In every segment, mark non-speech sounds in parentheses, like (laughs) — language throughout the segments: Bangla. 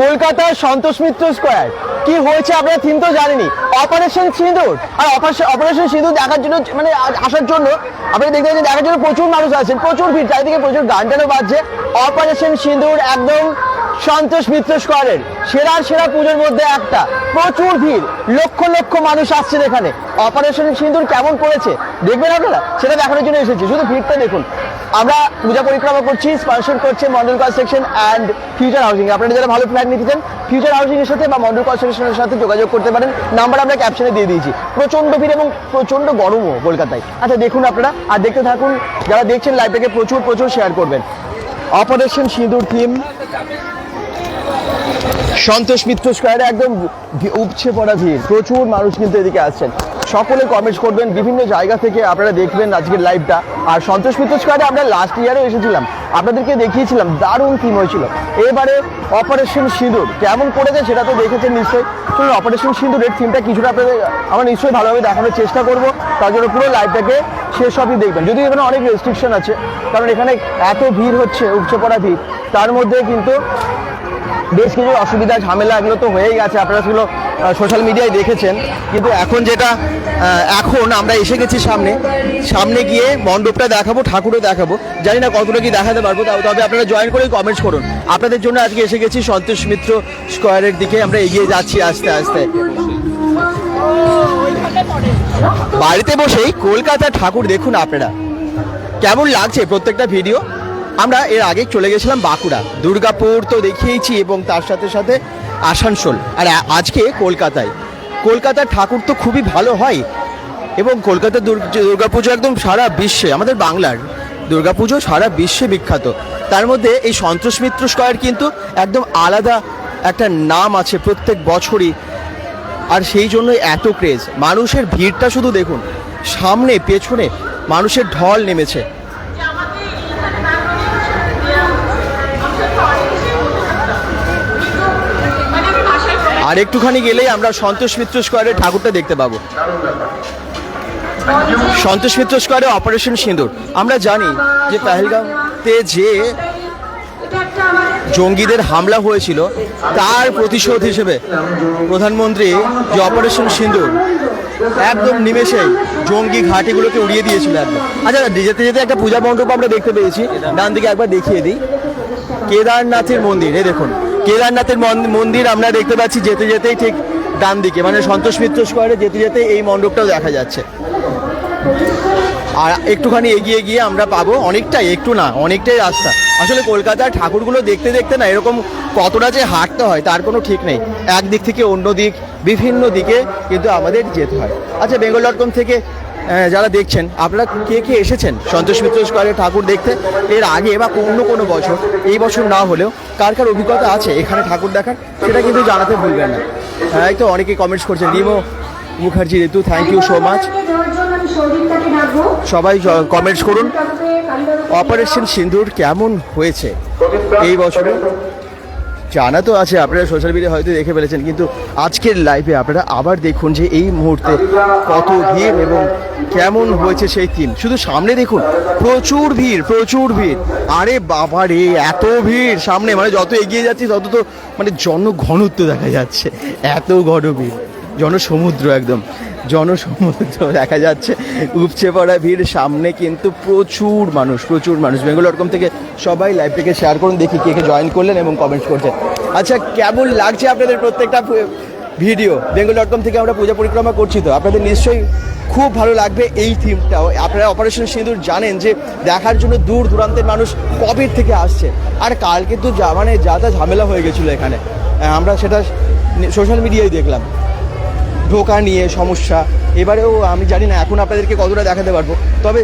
কলকাতার সন্তোষ মিত্র স্কোয়ার। কি হয়েছে আপনারা থিম তো জানেনি। অপারেশন সিঁদুর। আর অপারেশন সিঁদুর দেখার জন্য মানে আসার জন্য আপনারা দেখতে পাচ্ছেন দেখার জন্য প্রচুর মানুষ আছেন প্রচুর ভিড়, চারিদিকে প্রচুর গান টানও বাজছে। অপারেশন সিঁদুর একদম সন্তোষ মিত্র স্কোয়ারের সেরার সেরা পুজোর মধ্যে একটা। প্রচুর ভিড়, লক্ষ লক্ষ মানুষ আসছেন এখানে। অপারেশন সিঁদুর কেমন করেছে দেখবেন আপনারা? সেটা দেখানোর জন্য এসেছি। শুধু ভিড়টা দেখুন। আমরা পূজা পরিক্রমা করছি স্পন্সর করছে Mondal construction and future housing আপনারা যারা ভালো ফ্ল্যাট নিতে চান ফিউচার হাউসিং এর সাথে বা মন্ডল কনস্ট্রাকশনের সাথে যোগাযোগ করতে পারেন। নাম্বার আমরা ক্যাপশনে দিয়ে দিয়েছি। প্রচণ্ড ভিড় এবং প্রচণ্ড গরমও কলকাতায়। আচ্ছা দেখুন আপনারা আর দেখতে থাকুন। যারা দেখছেন লাইভটাকে প্রচুর প্রচুর শেয়ার করবেন। অপারেশন সিঁদুর থিম সন্তোষ মিত্র স্কোয়ারে একদম উপচে পড়া ভিড়। প্রচুর মানুষ কিন্তু এদিকে আসছেন। সকলে কমেন্ট করবেন, বিভিন্ন জায়গা থেকে আপনারা দেখবেন আজকের লাইভটা আর সন্তোষ মিত্র স্কোয়ারে আমরা লাস্ট ইয়ারে এসেছিলাম। আপনাদেরকে দেখিয়েছিলাম, দারুণ থিম হয়েছিল। এবারে অপারেশন সিঁদুর, কেমন করেছে সেটা তো দেখেছেন নিশ্চয়ই। চলুন অপারেশন সিঁদুরের থিমটা কিছুটা আপনাদের, আমরা নিশ্চয়ই ভালোভাবে দেখানোর চেষ্টা করব। তার জন্য পুরো লাইভটাকে শেষ অবধি দেখবেন। যদিও এখানে অনেক রেস্ট্রিকশন আছে, কারণ এখানে এত ভিড় হচ্ছে উপচে পড়া ভিড়। তার মধ্যে কিন্তু বেশ কিছু অসুবিধা, ঝামেলা এগুলো তো হয়েই গেছে, আপনারা সেগুলো সোশ্যাল মিডিয়ায় দেখেছেন। কিন্তু এখন যেটা এখন আমরা এসে গেছি সামনে সামনে গিয়ে মণ্ডপটা দেখাবো, ঠাকুরও দেখাবো। জানি না কতটা কি দেখাতে পারব তবে আপনারা জয়েন করে কমেন্টস করুন। আপনাদের জন্য আজকে এসে গেছি সন্তোষ মিত্র স্কোয়ারের দিকে, আমরা এগিয়ে যাচ্ছি আস্তে আস্তে। বাড়িতে বসেই কলকাতার ঠাকুর দেখুন আপনারা। কেমন লাগছে প্রত্যেকটা ভিডিও আমরা এর আগে চলে গেছিলাম বাঁকুড়া। দুর্গাপুর তো দেখিয়েছি এবং তার সাথে সাথে আসানসোল। আর আজকে কলকাতায়। কলকাতার ঠাকুর তো খুবই ভালো হয়। এবং কলকাতার দুর্গ- দুর্গাপুজো একদম সারা বিশ্বে, আমাদের বাংলার দুর্গাপুজো সারা বিশ্বে বিখ্যাত। তার মধ্যে এই সন্তোষ মিত্র স্কয়ার কিন্তু একদম আলাদা একটা নাম আছে প্রত্যেক বছরই। আর সেই জন্যই এত ক্রেজ মানুষের ভিড়টা শুধু দেখুন, সামনে, পেছনে মানুষের ঢল নেমেছে। আর একটুখানি গেলেই আমরা সন্তোষ মিত্র স্কোয়ারের ঠাকুরটা দেখতে পাবো। সন্তোষ মিত্র স্কোয়ারে অপারেশন সিঁদুর। আমরা জানি যে পেহেলগাঁওতে যে জঙ্গিদের হামলা হয়েছিল, তার প্রতিশোধ হিসেবে প্রধানমন্ত্রী যে অপারেশন সিঁদুর, একদম নিমেষেই জঙ্গি ঘাটিগুলোকে উড়িয়ে দিয়েছিল একদম। আচ্ছা যেতে যেতে একটা পূজা মণ্ডপ আমরা দেখতে পেয়েছি। ডান দিকে একবার দেখিয়ে দিই। কেদারনাথের মন্দির এই দেখুন। কেদারনাথের মন- মন্দির আমরা দেখতে পাচ্ছি যেতে যেতেই ঠিক ডান দিকে। মানে সন্তোষ মিত্র স্কোয়ারে যেতে যেতে এই মণ্ডপটাও দেখা যাচ্ছে। আর একটুখানি এগিয়ে গিয়ে আমরা পাবো অনেকটাই, একটু না, অনেকটাই রাস্তা। আসলে কলকাতার ঠাকুরগুলো দেখতে দেখতে না এরকম কতটা যে হাঁটতে হয় তার কোনো ঠিক নেই। একদিক থেকে অন্য দিক, বিভিন্ন দিকে কিন্তু আমাদের যেতে হয়। আচ্ছা বেঙ্গল ডট কম থেকে যারা দেখছেন আপনারা কে কে এসেছেন সন্তোষ মিত্র স্কোয়ারের ঠাকুর দেখতে? এর আগে বা অন্য কোনো বছর এই বছর না হলেও কার কার অভিজ্ঞতা আছে এখানে ঠাকুর দেখার সেটা কিন্তু জানাতে ভুলবেন না। হ্যাঁ, তো অনেকেই কমেন্টস করছেন Rimo Mukherjee Ritu thank you so much সবাই কমেন্টস করুন। অপারেশন সিন্দুর কেমন হয়েছে এই বছরে? জানা তো আছে আপনারা সোশ্যাল মিডিয়া হয়তো দেখে ফেলেছেন কিন্তু আজকের লাইভে আপনারা আবার দেখুন যে এই মুহূর্তে কত ভিড় এবং কেমন হয়েছে সেই থিম শুধু সামনে দেখুন, প্রচুর ভিড় প্রচুর ভিড়। আরে বাবা রে, এত ভিড় সামনে মানে যত এগিয়ে যাচ্ছি, তত তো মানে জনঘনত্ব দেখা যাচ্ছে, এত ঘন ভিড়। জনসমুদ্র একদম, জনসমুদ্র দেখা যাচ্ছে, উপচে পড়া ভিড়, সামনে কিন্তু প্রচুর মানুষ প্রচুর মানুষ। বেঙ্গল কম থেকে সবাই লাইভটাকে শেয়ার করুন, দেখি কে কে জয়েন করলেন এবং কমেন্টস করছেন। আচ্ছা কেমন লাগছে আপনাদের প্রত্যেকটা ভিডিও বেঙ্গল ডট কম থেকে আমরা পূজা পরিক্রমা করছি তো, আপনাদের নিশ্চয়ই খুব ভালো লাগবে এই থিমটাও। আপনারা অপারেশন সিঁদুর জানেন যে দেখার জন্য দূর দূরান্তের মানুষ কবির থেকে আসছে। আর কাল কিন্তু যা মানে যা যা ঝামেলা হয়ে গেছিল এখানে। আমরা সেটা সোশ্যাল মিডিয়ায় দেখলাম। ঢোকা নিয়ে সমস্যা। এবারেও আমি জানি না এখন আপনাদেরকে কতটা দেখাতে পারব। তবে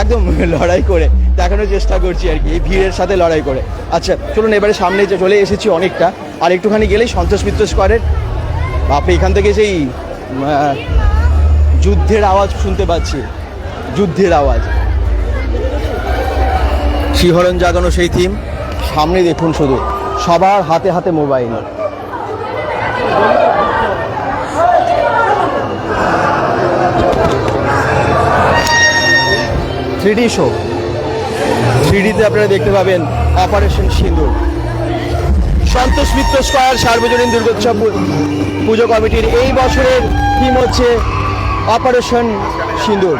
একদম (laughs) লড়াই করে দেখানোর চেষ্টা করছি আর কি, এই ভিড়ের সাথে লড়াই করে। আচ্ছা চলুন এবারে সামনে যে চলে এসেছি অনেকটা। আর একটুখানি গেলেই সন্তোষ মিত্র স্কোয়ারের আপনি এখান থেকে সেই যুদ্ধের আওয়াজ শুনতে পাচ্ছি। যুদ্ধের আওয়াজ। শিহরণ জাগানো সেই থিম। সামনে দেখুন শুধু। সবার হাতে হাতে মোবাইল। Three D show. থ্রিডিতে আপনারা দেখতে পাবেন অপারেশন সিঁদুর সন্তোষ মিত্র স্কয়ার সার্বজনীন দুর্গোৎসব পুজো কমিটির এই বছরের থিম হচ্ছে অপারেশন সিন্দুর।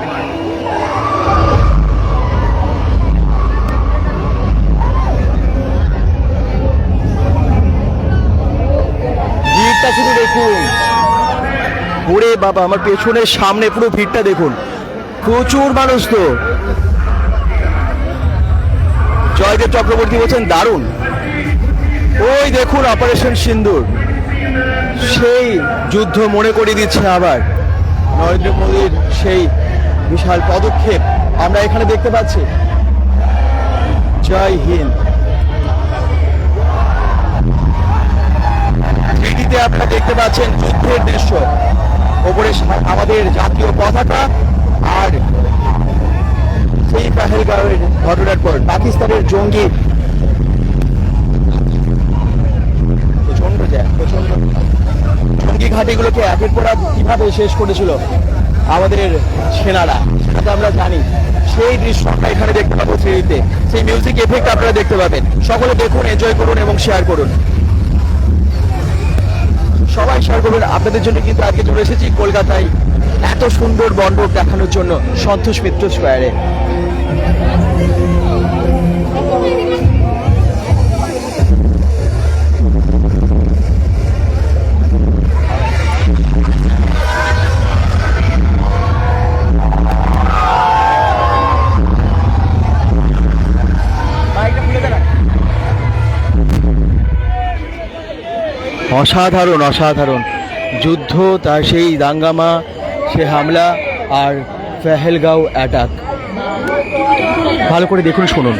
ভিড়টা শুধু দেখুন। ওরে বাবা, আমার পেছনের সামনে পুরো ভিড়টা দেখুন। প্রচুর মানুষ তো। জয়দেব চক্রবর্তী বলছেন, দারুণ। ওই দেখুন, অপারেশন সিন্দুর। সেই যুদ্ধ মনে করিয়ে দিচ্ছে আবার। নরেন্দ্র মোদীর সেই বিশাল পদক্ষেপ আমরা এখানে দেখতে পাচ্ছি। জয় হিন্দ। আপনারা দেখতে পাচ্ছেন যুদ্ধের দৃশ্য। ওপরে আমাদের জাতীয় পতাকা আর সেই পাহেলগাঁওয়ের ঘটনার পর পাকিস্তানের জঙ্গি ঘাটিগুলোকে একের পর কীভাবে শেষ করেছিল আমাদের সেনারা, সেটা আমরা জানি। সেই দৃশ্য আমরা এখানে দেখতে পাবো থ্রিডিতে। সেই মিউজিক এফেক্ট আপনারা দেখতে পাবেন। সকলে দেখুন এনজয় করুন এবং শেয়ার করুন। সবাই শেয়ার করবেন আপনাদের জন্য কিন্তু আজকে চলে এসেছি কলকাতায় এত সুন্দর মণ্ডপ দেখানোর জন্য সন্তোষ মিত্র স্কোয়ারে অসাধারণ অসাধারণ। যুদ্ধ, তার সেই দাঙ্গামা, সে হামলা আর ফেহেলগাঁও অ্যাটাক ভালো করে দেখুন, শুনুন।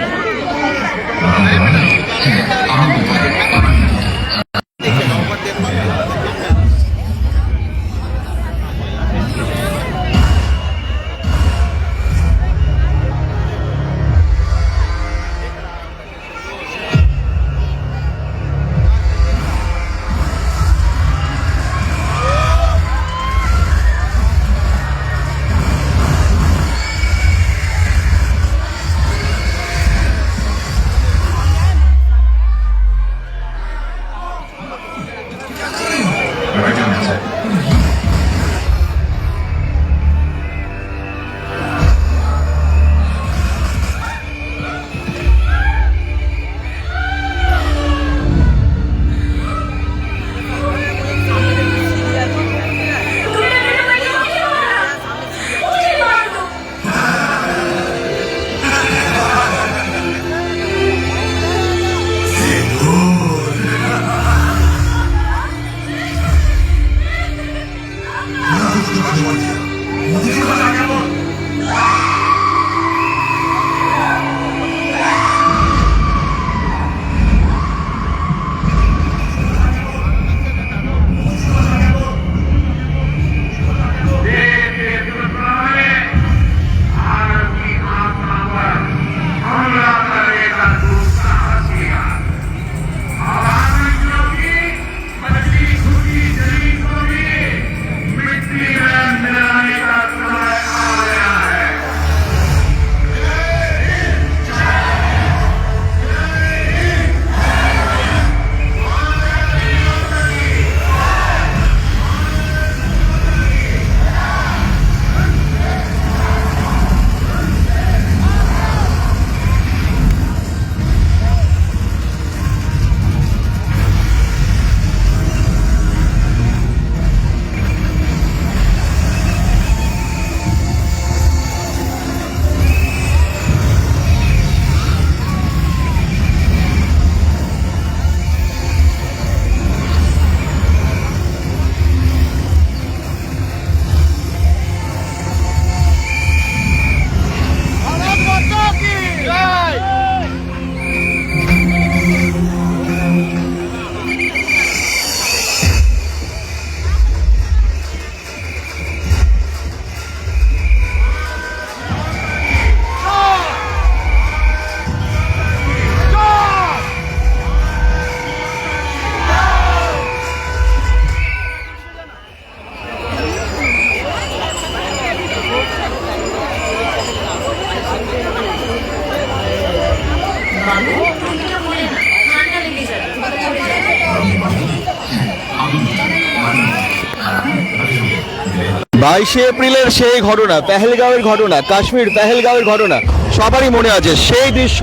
বাইশে এপ্রিলের সেই ঘটনা, পেহেলগাঁওয়ের ঘটনা, কাশ্মীর, পেহেলগাঁওয়ের ঘটনা, সবারই মনে আছে সেই দৃশ্য।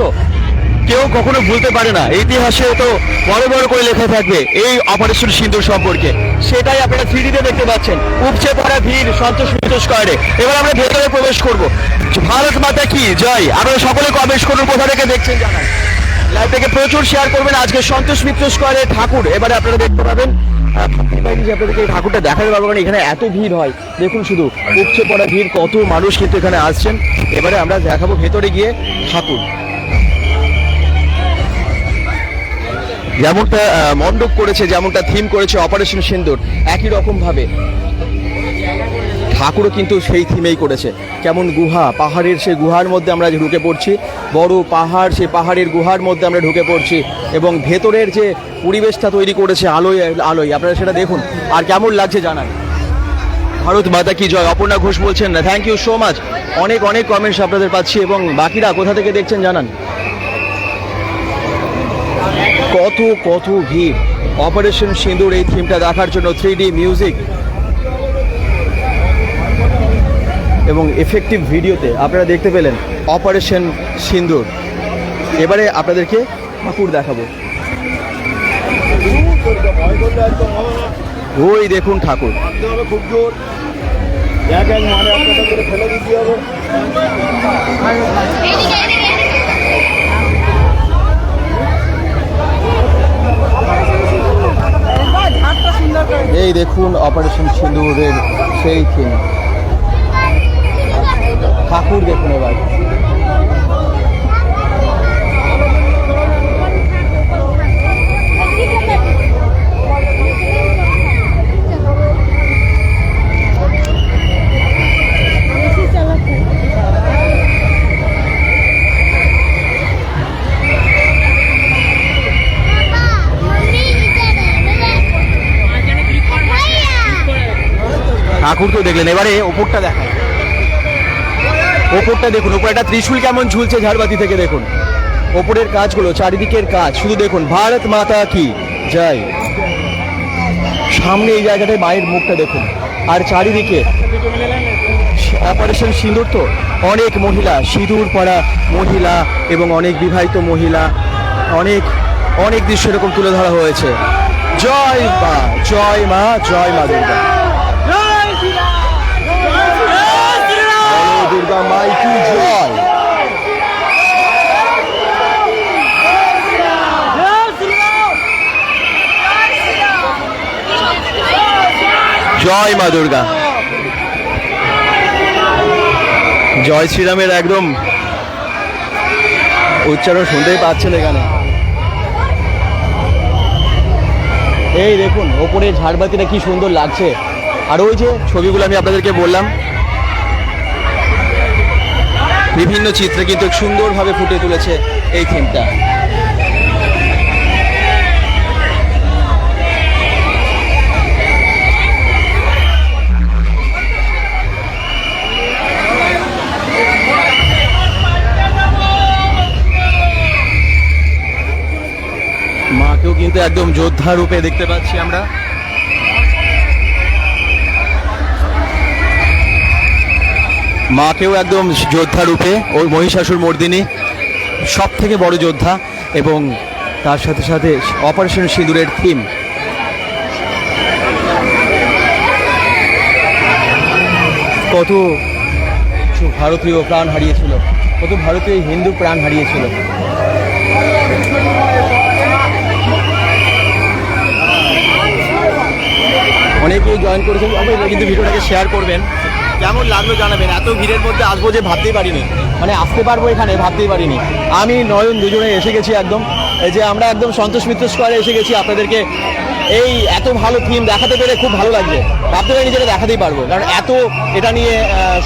কেউ কখনো ভুলতে পারে না, ইতিহাসে তো বড় বড় করে লেখা থাকবে এই অপারেশন সিন্ধুর সম্পর্কে। সেটাই আপনারা থ্রিডিতে দেখতে পাচ্ছেন, উপচে পড়া ভিড়, সন্তোষ মিতোষ করে এবার আমরা ভেতরে প্রবেশ করব। ভারত মাতা কি? জয়। আপনারা সকলে কমেন্ট করুন কোথা থেকে দেখছেন জানান। লাইভটাকে প্রচুর শেয়ার করবেন আজকে সন্তোষ মিত্র স্কোয়ারে ঠাকুর। এবারে আপনারা দেখতে পাবেন যে আপনাদেরকে ঠাকুরটা দেখাতে পারব কারণ এখানে এত ভিড় হয়। দেখুন শুধু, উপচে পড়া ভিড়, কত মানুষ কিন্তু এখানে আসছেন। এবারে আমরা দেখাবো ভেতরে গিয়ে ঠাকুর। যেমনটা মণ্ডপ করেছে, যেমনটা থিম করেছে অপারেশন সিন্দুর, একই রকম ভাবে। ঠাকুরও কিন্তু সেই থিমেই করেছে। কেমন গুহা, পাহাড়ের সেই গুহার মধ্যে আমরা ঢুকে পড়ছি। বড় পাহাড় সেই পাহাড়ের গুহার মধ্যে আমরা ঢুকে পড়ছি। এবং ভেতরের যে পরিবেশটা তৈরি করেছে আলোয় আলোয়, আপনারা সেটা দেখুন। আর কেমন লাগছে জানান। ভারত মাতা কি জয়? অপর্ণা ঘোষ বলছেন না থ্যাংক ইউ সো মাচ অনেক অনেক কমেন্টস আপনাদের পাচ্ছি এবং বাকিরা কোথা থেকে দেখছেন জানান। কত কত ভিড়। অপারেশন সিঁদুর এই থিমটা দেখার জন্য থ্রি মিউজিক এবং এফেক্টিভ ভিডিওতে আপনারা দেখতে পেলেন অপারেশন সিন্দুর এবারে আপনাদেরকে ঠাকুর দেখাবো। ওই দেখুন ঠাকুর। খুব এই দেখুন অপারেশন সিন্দুরের সেই থিম ঠাকুর দেখুন এবার। ঠাকুর তো দেখলেন এবারে ওপরটা দেখায় ওপরটা দেখুন ওপরে একটা ত্রিশূল কেমন ঝুলছে ঝাড়বাতি থেকে দেখুন। ওপরের কাজগুলো, চারিদিকের কাজ, শুধু দেখুন, ভারত মাতা কি? জয়। সামনে এই জায়গাটায় মায়ের মুখটা দেখুন। আর চারিদিকে অপারেশন সিঁদুর তো, অনেক মহিলা, সিঁদুর পরা মহিলা এবং অনেক বিবাহিত মহিলা, অনেক অনেক দৃশ্য এরকম তুলে ধরা হয়েছে। জয় মা জয় মা জয় মা দুর্গা। দুর্গা মাই কি জয়। জয় মা দুর্গা। জয় শ্রীরামের একদম উচ্চারণ শুনতেই পাচ্ছেন এখানে। এই দেখুন, ওপরে ঝাড়বাতিটা কি সুন্দর লাগছে। আর ওই যে ছবিগুলো আমি আপনাদেরকে বললাম বিভিন্ন চিত্রে কিন্তু সুন্দরভাবে ফুটে তুলেছে এই থিমটা। মাকেও কিন্তু একদম যোদ্ধা রূপে দেখতে পাচ্ছি আমরা। মাকেও একদম যোদ্ধা রূপে, ওই মহিষাসুর মর্দিনী সব থেকে বড় যোদ্ধা এবং তার সাথে সাথে অপারেশন সিঁদুরের থিম। কত ভারতীয় প্রাণ হারিয়েছিল, কত ভারতীয় হিন্দু প্রাণ হারিয়েছিল। অনেকেই জয়েন করেছেন, কিন্তু ভিডিওটাকে শেয়ার করবেন। কেমন লাগল জানাবেন? এত ভিড়ের মধ্যে আসব যে ভাবতেই পারিনি। মানে আসতে পারব এখানে, ভাবতেই পারিনি। আমি নয়ন দুজনে এসে গেছি একদম। এই যে আমরা একদম সন্তোষ মিত্র স্কোয়ারে এসে গেছি আপনাদেরকে। এই এত ভালো থিম দেখাতে পেরে খুব ভালো লাগবে ভাবতে পারিনি যেটা দেখাতেই পারব। কারণ এত এটা নিয়ে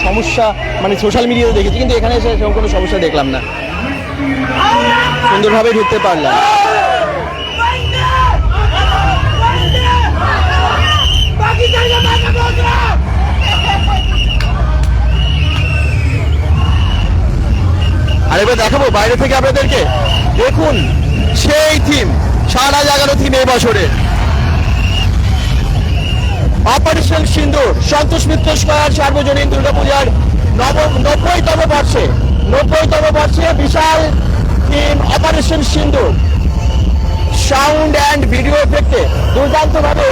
সমস্যা মানে সোশ্যাল মিডিয়াতে দেখেছি। কিন্তু এখানে এসে কোনো সমস্যা দেখলাম না। সুন্দরভাবে ঢুকতে পারলাম। আরেকবার দেখাবো বাইরে থেকে আপনাদেরকে। দেখুন, সেই থিম সারা জাগানো থিম এই বছরে অপারেশন সিন্দুর সন্তোষ মিত্র স্কয়ার, সার্বজনীন দুর্গাপূজার নব নব্বইতম বর্ষে নব্বইতম বর্ষে বিশাল team operation Sindoor sound and video এফেক্টে দুর্দান্তভাবে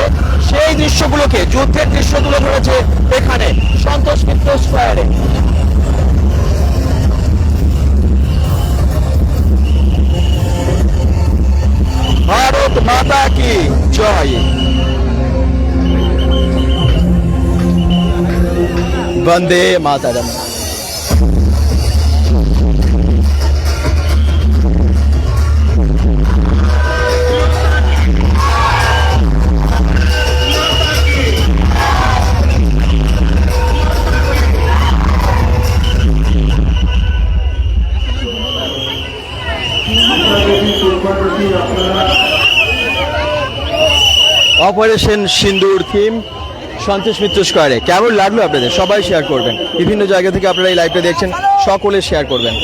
সেই দৃশ্যগুলোকে, যুদ্ধের দৃশ্য তুলে ধরেছে এখানে, সন্তোষ মিত্র স্কোয়ারে। ভারত মাতা কি জয় বন্দে মাতারম অপারেশন সিন্দুর থিম সন্তোষ মিত্র স্কোয়ারে। কেমন লাগল আপনাদের? সবাই শেয়ার করবেন। বিভিন্ন জায়গা থেকে আপনারা এই লাইভটা দেখছেন, সকলে শেয়ার করবেন।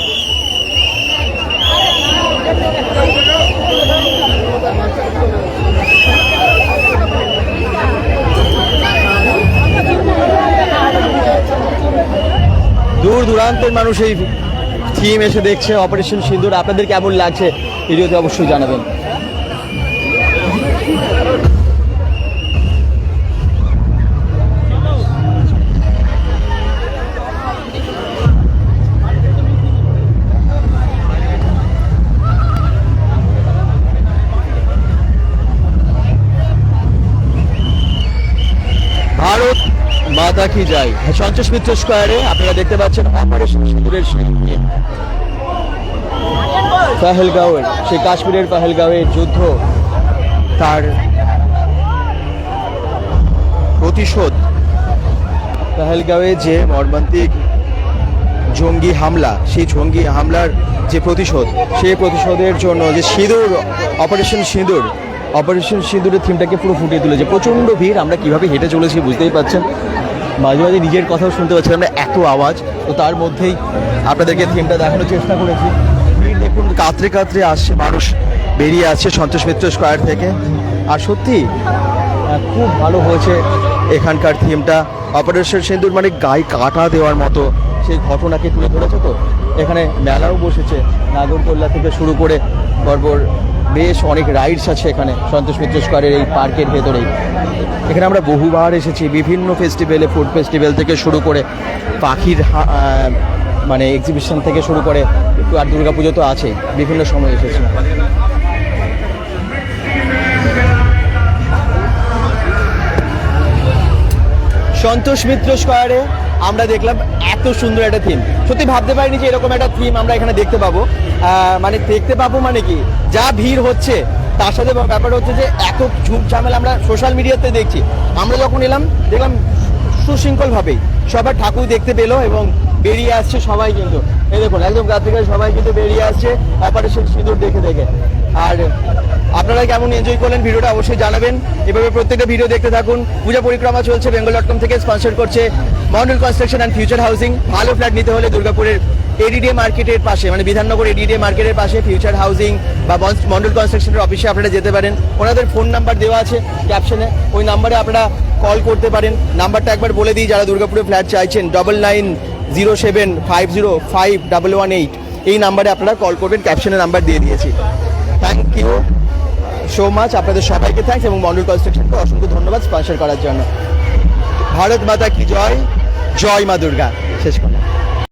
দূর দূরান্তের মানুষ এই থিম এসে দেখছে, অপারেশন সিন্দুর। আপনাদের কেমন লাগছে? ভিডিওতে অবশ্যই জানাবেন। মাতা কি যায় সন্তোষ মিত্র স্কোয়ারে আপনারা দেখতে পাচ্ছেন অপারেশন সিঁদুরের পাহেলগাঁওয়ের, সেই কাশ্মীরের পাহেলগাঁওয়ের যুদ্ধ, তার প্রতিশোধ। পাহেলগাঁওয়ে যে মর্মান্তিক জঙ্গি হামলা, সেই জঙ্গি হামলার যে প্রতিশোধ, সেই প্রতিশোধের জন্য যে সিঁদুর, অপারেশন সিঁদুর, অপারেশন সিঁদুরের থিমটাকে পুরো ফুটিয়ে তুলেছে। প্রচণ্ড ভিড়, আমরা কীভাবে হেঁটে চলেছি বুঝতেই পাচ্ছেন মাঝে মাঝে নিজের কথাও শুনতে পাচ্ছিলাম না এত আওয়াজ। তো তার মধ্যেই আপনাদেরকে থিমটা দেখানোর চেষ্টা করেছি। দেখুন কাতরে কাতরে আসছে মানুষ বেরিয়ে আসছে সন্তোষ মিত্র স্কোয়ার থেকে। আর সত্যি খুব ভালো হয়েছে এখানকার থিমটা অপারেশন সিন্দুর মানে গায়ে কাটা দেওয়ার মতো সেই ঘটনাকে তুলে ধরেছে তো। এখানে মেলাও বসেছে নাগরদোল্লা থেকে শুরু করে বর্বর বেশ অনেক রাইডস আছে এখানে সন্তোষ মিত্র স্কোয়ারের এই পার্কের ভেতরেই। এখানে আমরা বহুবার এসেছি, বিভিন্ন ফেস্টিভ্যালে ফুড ফেস্টিভ্যাল থেকে শুরু করে পাখির মানে এক্সিবিশন থেকে শুরু করে আর দুর্গাপুজো তো আছে বিভিন্ন সময় এসেছি। সন্তোষ মিত্র স্কোয়ারে আমরা দেখলাম এত সুন্দর একটা থিম সত্যি ভাবতে পারিনি যে এরকম একটা থিম আমরা এখানে দেখতে পাবো। মানে দেখতে পাবো মানে কি? যা ভিড় হচ্ছে, তার সাথে ব্যাপার হচ্ছে যে এত ঝামেলা আমরা সোশ্যাল মিডিয়াতে দেখছি। আমরা যখন এলাম, দেখলাম সুশৃঙ্খলভাবেই সবার ঠাকুর দেখতে পেল এবং বেরিয়ে আসছে সবাই কিন্তু। এই দেখুন, একদম রাত থেকে সবাই কিন্তু বেরিয়ে আসছে অপারেশন সিঁদুর দেখে দেখে। আর আপনারা কেমন এনজয় করলেন ভিডিওটা অবশ্যই জানাবেন। এভাবে প্রত্যেকটা ভিডিও দেখতে থাকুন। পূজা পরিক্রমা চলছে বেঙ্গল ডট থেকে স্পন্সর করছে Mondal construction and future housing ভালো ফ্ল্যাট নিতে হলে দুর্গাপুরের এডিডিএ মার্কেটের পাশে মানে বিধাননগর এডিডিএ মার্কেটের পাশে ফিউচার হাউসিং বা মন্ডল কনস্ট্রাকশনের অফিসে আপনারা যেতে পারেন। ওনাদের ফোন নাম্বার দেওয়া আছে ক্যাপশনে ওই নাম্বারে আপনারা কল করতে পারেন। নাম্বারটা একবার বলে দিই, যারা দুর্গাপুরে ফ্ল্যাট চাইছেন double nine zero seven five zero five double one eight এই নাম্বারে আপনারা কল করবেন ক্যাপশনে নাম্বার দিয়ে দিয়েছি। থ্যাংক ইউ সো মাচ আপনাদের সবাইকে থ্যাংকস এবং মন্ডল কনস্ট্রাকশনকে অসংখ্য ধন্যবাদ স্পন্সর করার জন্য। ভারত মাতা কি জয়? জয় মা দুর্গা। শেষ করলাম।